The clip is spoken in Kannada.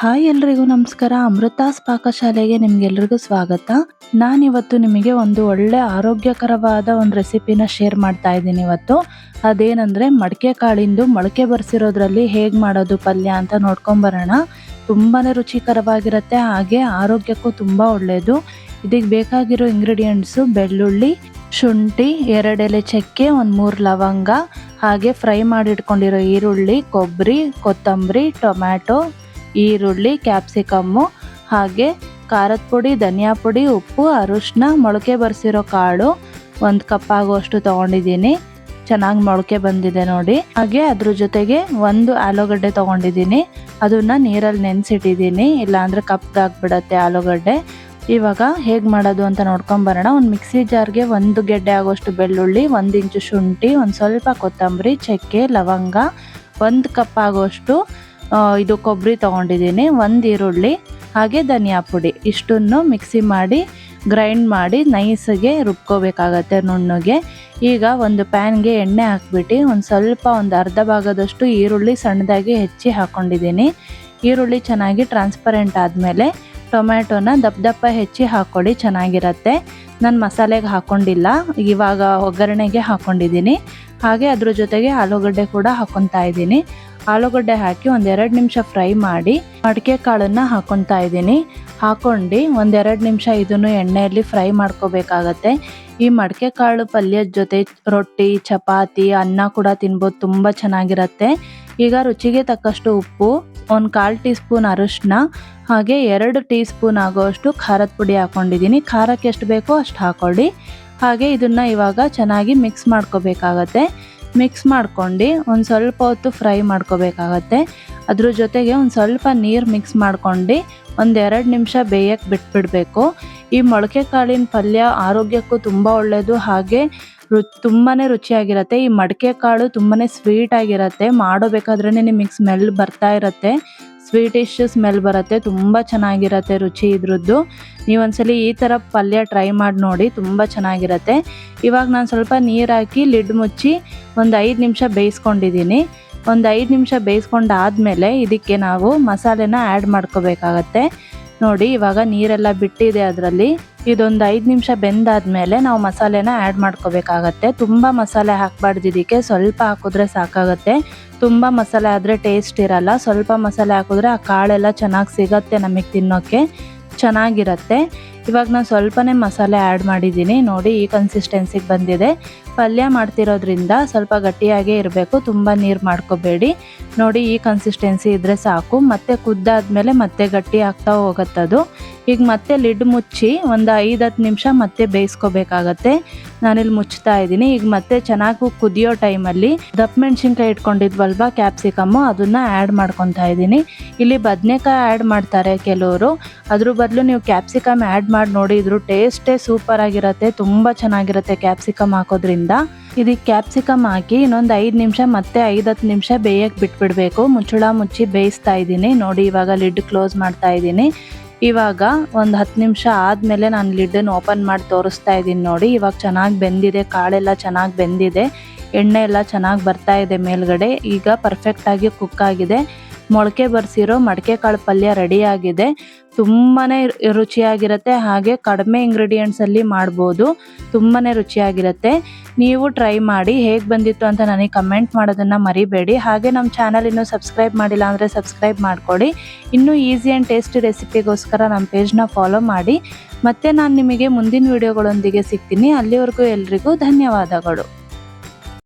ಹಾಯ್ ಎಲ್ರಿಗೂ ನಮಸ್ಕಾರ. ಅಮೃತಾಸ್ ಪಾಕಶಾಲೆಗೆ ನಿಮ್ಗೆಲ್ರಿಗೂ ಸ್ವಾಗತ. ನಾನಿವತ್ತು ನಿಮಗೆ ಒಂದು ಒಳ್ಳೆ ಆರೋಗ್ಯಕರವಾದ ಒಂದು ರೆಸಿಪಿನ ಶೇರ್ ಮಾಡ್ತಾ ಇದ್ದೀನಿ ಇವತ್ತು. ಅದೇನಂದ್ರೆ ಮಡಕೆ ಕಾಳಿಂದು ಮೊಳಕೆ ಬರ್ಸಿರೋದ್ರಲ್ಲಿ ಹೇಗೆ ಮಾಡೋದು ಪಲ್ಯ ಅಂತ ನೋಡ್ಕೊಂಬರೋಣ ತುಂಬಾನೇ ರುಚಿಕರವಾಗಿರುತ್ತೆ, ಹಾಗೆ ಆರೋಗ್ಯಕ್ಕೂ ತುಂಬ ಒಳ್ಳೆಯದು ಇದಕ್ಕೆ ಬೇಕಾಗಿರೋ ಇಂಗ್ರೀಡಿಯೆಂಟ್ಸು ಬೆಳ್ಳುಳ್ಳಿ, ಶುಂಠಿ ಎರಡೆಲೆ ಚಕ್ಕೆ, ಒಂದು ಮೂರು ಲವಂಗ, ಹಾಗೆ ಫ್ರೈ ಮಾಡಿ ಇಟ್ಕೊಂಡಿರೋ ಈರುಳ್ಳಿ ಕೊಬ್ಬರಿ ಕೊತ್ತಂಬರಿ, ಟೊಮ್ಯಾಟೊ ಈರುಳ್ಳಿ, ಕ್ಯಾಪ್ಸಿಕಮ್ಮು, ಹಾಗೆ ಖಾರದ ಪುಡಿ, ಧನಿಯಾ ಪುಡಿ, ಉಪ್ಪು ಅರಿಶಿನ ಮೊಳಕೆ ಬರೆಸಿರೋ ಕಾಳು ಒಂದು ಕಪ್ ಆಗುವಷ್ಟು ತೊಗೊಂಡಿದ್ದೀನಿ. ಚೆನ್ನಾಗಿ ಮೊಳಕೆ ಬಂದಿದೆ ನೋಡಿ. ಹಾಗೆ ಅದ್ರ ಜೊತೆಗೆ ಒಂದು ಆಲೂಗಡ್ಡೆ ತೊಗೊಂಡಿದ್ದೀನಿ. ಅದನ್ನು ನೀರಲ್ಲಿ ನೆನೆಸಿಟ್ಟಿದ್ದೀನಿ. ಇಲ್ಲಾಂದರೆ ಕಪ್ಗಾಗ್ಬಿಡತ್ತೆ ಆಲೂಗಡ್ಡೆ. ಇವಾಗ ಹೇಗೆ ಮಾಡೋದು ಅಂತ ನೋಡ್ಕೊಂಬರೋಣ ಒಂದು ಮಿಕ್ಸಿ ಜಾರ್ಗೆ ಒಂದು ಗೆಡ್ಡೆ ಆಗೋಷ್ಟು ಬೆಳ್ಳುಳ್ಳಿ, ಒಂದು ಇಂಚು ಶುಂಠಿ, ಒಂದು ಸ್ವಲ್ಪ ಕೊತ್ತಂಬರಿ, ಚಕ್ಕೆ, ಲವಂಗ, ಒಂದು ಕಪ್ ಆಗೋಷ್ಟು ಇದು ಕೊಬ್ಬರಿ ತೊಗೊಂಡಿದ್ದೀನಿ, ಒಂದು ಈರುಳ್ಳಿ, ಹಾಗೆ ಧನಿಯಾ ಪುಡಿ. ಇಷ್ಟನ್ನು ಮಿಕ್ಸಿ ಮಾಡಿ ಗ್ರೈಂಡ್ ಮಾಡಿ ನೈಸ್ಗೆ ರುಬ್ಕೋಬೇಕಾಗತ್ತೆ ನುಣ್ಣಗೆ. ಈಗ ಒಂದು ಪ್ಯಾನ್ಗೆ ಎಣ್ಣೆ ಹಾಕ್ಬಿಟ್ಟು ಒಂದು ಸ್ವಲ್ಪ ಒಂದು ಅರ್ಧ ಭಾಗದಷ್ಟು ಈರುಳ್ಳಿ ಸಣ್ಣದಾಗಿ ಹೆಚ್ಚಿ ಹಾಕ್ಕೊಂಡಿದ್ದೀನಿ ಈರುಳ್ಳಿ ಚೆನ್ನಾಗಿ ಟ್ರಾನ್ಸ್ಪರೆಂಟ್ ಆದಮೇಲೆ ಟೊಮ್ಯಾಟೊನ ದಪ್ಪ ದಪ್ಪ ಹೆಚ್ಚಿ ಹಾಕ್ಕೊಳ್ಳಿ ಚೆನ್ನಾಗಿರತ್ತೆ. ನಾನು ಮಸಾಲೆಗೆ ಹಾಕ್ಕೊಂಡಿಲ್ಲ ಇವಾಗ ಒಗ್ಗರಣೆಗೆ ಹಾಕ್ಕೊಂಡಿದ್ದೀನಿ ಹಾಗೆ ಅದ್ರ ಜೊತೆಗೆ ಆಲೂಗಡ್ಡೆ ಕೂಡ ಹಾಕ್ಕೊತಾ ಇದ್ದೀನಿ. ಆಲೂಗಡ್ಡೆ ಹಾಕಿ ಒಂದೆರಡು ನಿಮಿಷ ಫ್ರೈ ಮಾಡಿ ಮಡಿಕೆ ಕಾಳನ್ನು ಹಾಕೊತಾ ಇದ್ದೀನಿ. ಹಾಕೊಂಡು ಒಂದೆರಡು ನಿಮಿಷ ಇದನ್ನು ಎಣ್ಣೆಯಲ್ಲಿ ಫ್ರೈ ಮಾಡ್ಕೋಬೇಕಾಗತ್ತೆ. ಈ ಮಡಿಕೆ ಕಾಳು ಪಲ್ಯದ ಜೊತೆ ರೊಟ್ಟಿ, ಚಪಾತಿ, ಅನ್ನ ಕೂಡ ತಿನ್ಬೋದು, ತುಂಬ ಚೆನ್ನಾಗಿರತ್ತೆ. ಈಗ ರುಚಿಗೆ ತಕ್ಕಷ್ಟು ಉಪ್ಪು, ಒಂದು ಕಾಲು ಟೀ ಸ್ಪೂನ್ ಅರಿಶಿನ ಹಾಗೆ ಎರಡು ಟೀ ಸ್ಪೂನ್ ಆಗೋಷ್ಟು ಖಾರದ ಪುಡಿ ಹಾಕೊಂಡಿದ್ದೀನಿ. ಖಾರಕ್ಕೆ ಎಷ್ಟು ಬೇಕೋ ಅಷ್ಟು ಹಾಕೊಳ್ಳಿ. ಹಾಗೆ ಇದನ್ನು ಇವಾಗ ಚೆನ್ನಾಗಿ ಮಿಕ್ಸ್ ಮಾಡ್ಕೋಬೇಕಾಗತ್ತೆ. ಮಿಕ್ಸ್ ಮಾಡ್ಕೊಂಡು ಒಂದು ಸ್ವಲ್ಪ ಹೊತ್ತು ಫ್ರೈ ಮಾಡ್ಕೋಬೇಕಾಗತ್ತೆ. ಅದ್ರ ಜೊತೆಗೆ ಒಂದು ಸ್ವಲ್ಪ ನೀರು ಮಿಕ್ಸ್ ಮಾಡ್ಕೊಂಡು ಒಂದೆರಡು ನಿಮಿಷ ಬೇಯಕ್ಕೆ ಬಿಟ್ಬಿಡಬೇಕು. ಈ ಮೊಳಕೆ ಕಾಳಿನ ಪಲ್ಯ ಆರೋಗ್ಯಕ್ಕೂ ತುಂಬ ಒಳ್ಳೆಯದು ಹಾಗೆ ರು ತುಂಬಾ ರುಚಿಯಾಗಿರುತ್ತೆ. ಈ ಮಡಕೆ ಕಾಳು ತುಂಬಾ ಸ್ವೀಟ್ ಆಗಿರುತ್ತೆ. ಮಾಡೋಬೇಕಾದ್ರೇ ನಿಮಗೆ ಸ್ಮೆಲ್ ಬರ್ತಾ ಇರುತ್ತೆ. ಸ್ವೀಟಿಶ್ ಸ್ಮೆಲ್ ಬರುತ್ತೆ, ತುಂಬ ಚೆನ್ನಾಗಿರತ್ತೆ ರುಚಿ ಇದ್ರದ್ದು. ನೀವೊಂದ್ಸಲಿ ಈ ಥರ ಪಲ್ಯ ಟ್ರೈ ಮಾಡಿ ನೋಡಿ, ತುಂಬ ಚೆನ್ನಾಗಿರುತ್ತೆ. ಇವಾಗ ನಾನು ಸ್ವಲ್ಪ ನೀರು ಹಾಕಿ ಲಿಡ್ ಮುಚ್ಚಿ ಒಂದು ಐದು ನಿಮಿಷ ಬೇಯಿಸ್ಕೊಂಡಿದ್ದೀನಿ ಒಂದು ಐದು ನಿಮಿಷ ಬೇಯಿಸ್ಕೊಂಡಾದ್ಮೇಲೆ ಇದಕ್ಕೆ ನಾವು ಮಸಾಲೆನ ಆ್ಯಡ್ ಮಾಡ್ಕೋಬೇಕಾಗತ್ತೆ. ನೋಡಿ, ಇವಾಗ ನೀರೆಲ್ಲ ಬಿಟ್ಟಿದೆ ಅದರಲ್ಲಿ. ಇದೊಂದು ಐದು ನಿಮಿಷ ಬೆಂದಾದ್ಮೇಲೆ ನಾವು ಮಸಾಲೆನ ಆ್ಯಡ್ ಮಾಡ್ಕೋಬೇಕಾಗತ್ತೆ. ತುಂಬ ಮಸಾಲೆ ಹಾಕ್ಬಾರ್ದು ಇದಕ್ಕೆ ಸ್ವಲ್ಪ ಹಾಕಿದ್ರೆ ಸಾಕಾಗತ್ತೆ. ತುಂಬ ಮಸಾಲೆ ಆದರೆ ಟೇಸ್ಟ್ ಇರಲ್ಲ. ಸ್ವಲ್ಪ ಮಸಾಲೆ ಹಾಕಿದ್ರೆ ಆ ಕಾಳೆಲ್ಲ ಚೆನ್ನಾಗಿ ಸಿಗತ್ತೆ ನಮಗೆ ತಿನ್ನೋಕ್ಕೆ ಚೆನ್ನಾಗಿರತ್ತೆ. ಇವಾಗ ನಾನು ಸ್ವಲ್ಪನೇ ಮಸಾಲೆ ಆ್ಯಡ್ ಮಾಡಿದ್ದೀನಿ. ನೋಡಿ ಈ ಕನ್ಸಿಸ್ಟೆನ್ಸಿಗೆ ಬಂದಿದೆ. ಪಲ್ಯ ಮಾಡ್ತಿರೋದ್ರಿಂದ ಸ್ವಲ್ಪ ಗಟ್ಟಿಯಾಗೇ ಇರಬೇಕು. ತುಂಬ ನೀರು ಮಾಡ್ಕೋಬೇಡಿ. ನೋಡಿ ಈ ಕನ್ಸಿಸ್ಟೆನ್ಸಿ ಇದ್ದರೆ ಸಾಕು. ಮತ್ತೆ ಕುದ್ದಾದ್ಮೇಲೆ ಮತ್ತೆ ಗಟ್ಟಿ ಆಗ್ತಾ ಹೋಗುತ್ತದು. ಈಗ ಮತ್ತೆ ಲಿಡ್ ಮುಚ್ಚಿ ಒಂದು ಐದು ಹತ್ತು ನಿಮಿಷ ಮತ್ತೆ ಬೇಯಿಸ್ಕೋಬೇಕಾಗತ್ತೆ. ನಾನಿಲ್ಲಿ ಮುಚ್ತಾ ಇದ್ದೀನಿ. ಈಗ ಮತ್ತೆ ಚೆನ್ನಾಗಿ ಕುದಿಯೋ ಟೈಮಲ್ಲಿ ದಪ್ಪ ಮೆಣಸಿನ್ಕಾಯಿ ಇಟ್ಕೊಂಡಿದ್ವಲ್ವ ಕ್ಯಾಪ್ಸಿಕಮ್ಮು ಅದನ್ನು ಆ್ಯಡ್ ಮಾಡ್ಕೊತಾ ಇದ್ದೀನಿ. ಇಲ್ಲಿ ಬದನೆಕಾಯಿ ಆ್ಯಡ್ ಮಾಡ್ತಾರೆ ಕೆಲವರು. ಅದ್ರ ಬದಲು ನೀವು ಕ್ಯಾಪ್ಸಿಕಮ್ ಆ್ಯಡ್ ಮಾಡಿ ನೋಡಿ ಟೇಸ್ಟೇ ಸೂಪರ್ ಆಗಿರುತ್ತೆ, ತುಂಬ ಚೆನ್ನಾಗಿರುತ್ತೆ ಕ್ಯಾಪ್ಸಿಕಮ್ ಹಾಕೋದ್ರಿಂದ. ಇದಕ್ಕೆ ಕ್ಯಾಪ್ಸಿಕಮ್ ಹಾಕಿ ಇನ್ನೊಂದು ಐದು ನಿಮಿಷ ಮತ್ತೆ ಐದು ಹತ್ತು ನಿಮಿಷ ಬೇಯಕ್ಕೆ ಬಿಟ್ಬಿಡಬೇಕು. ಮುಚ್ಚಳ ಮುಚ್ಚಿ ಬೇಯಿಸ್ತಾ ಇದ್ದೀನಿ. ನೋಡಿ, ಇವಾಗ ಲಿಡ್ ಕ್ಲೋಸ್ ಮಾಡ್ತಾ ಇದ್ದೀನಿ. ಇವಾಗ ಒಂದು ಹತ್ತು ನಿಮಿಷ ಆದಮೇಲೆ ನಾನು ಲಿಡ್ಡನ್ನು ಓಪನ್ ಮಾಡಿ ತೋರಿಸ್ತಾ ಇದ್ದೀನಿ ನೋಡಿ. ಇವಾಗ ಚೆನ್ನಾಗಿ ಬೆಂದಿದೆ, ಕಾಳೆಲ್ಲ ಚೆನ್ನಾಗಿ ಬೆಂದಿದೆ, ಎಣ್ಣೆ ಎಲ್ಲ ಚೆನ್ನಾಗಿ ಬರ್ತಾ ಇದೆ ಮೇಲ್ಗಡೆ. ಈಗ ಪರ್ಫೆಕ್ಟಾಗಿ ಕುಕ್ ಆಗಿದೆ. ಮೊಳಕೆ ಬರ್ಸಿರೋ ಮಡಕೆ ಕಾಳು ಪಲ್ಯ ರೆಡಿಯಾಗಿದೆ ತುಂಬಾ ರುಚಿಯಾಗಿರುತ್ತೆ. ಹಾಗೆ ಕಡಿಮೆ ಇಂಗ್ರೀಡಿಯೆಂಟ್ಸಲ್ಲಿ ಮಾಡ್ಬೋದು. ತುಂಬಾ ರುಚಿಯಾಗಿರುತ್ತೆ. ನೀವು ಟ್ರೈ ಮಾಡಿ ಹೇಗೆ ಬಂದಿತ್ತು ಅಂತ ನನಗೆ ಕಮೆಂಟ್ ಮಾಡೋದನ್ನು ಮರಿಬೇಡಿ. ಹಾಗೆ ನಮ್ಮ ಚಾನಲ್ ಇನ್ನೂ ಸಬ್ಸ್ಕ್ರೈಬ್ ಮಾಡಿಲ್ಲ ಅಂದರೆ ಸಬ್ಸ್ಕ್ರೈಬ್ ಮಾಡಿಕೊಡಿ. ಇನ್ನೂ ಈಸಿ ಆ್ಯಂಡ್ ಟೇಸ್ಟಿ ರೆಸಿಪಿಗೋಸ್ಕರ ನಮ್ಮ ಪೇಜ್ನ ಫಾಲೋ ಮಾಡಿ. ಮತ್ತೆ ನಾನು ನಿಮಗೆ ಮುಂದಿನ ವಿಡಿಯೋಗಳೊಂದಿಗೆ ಸಿಗ್ತೀನಿ. ಅಲ್ಲಿವರೆಗೂ ಎಲ್ರಿಗೂ ಧನ್ಯವಾದಗಳು.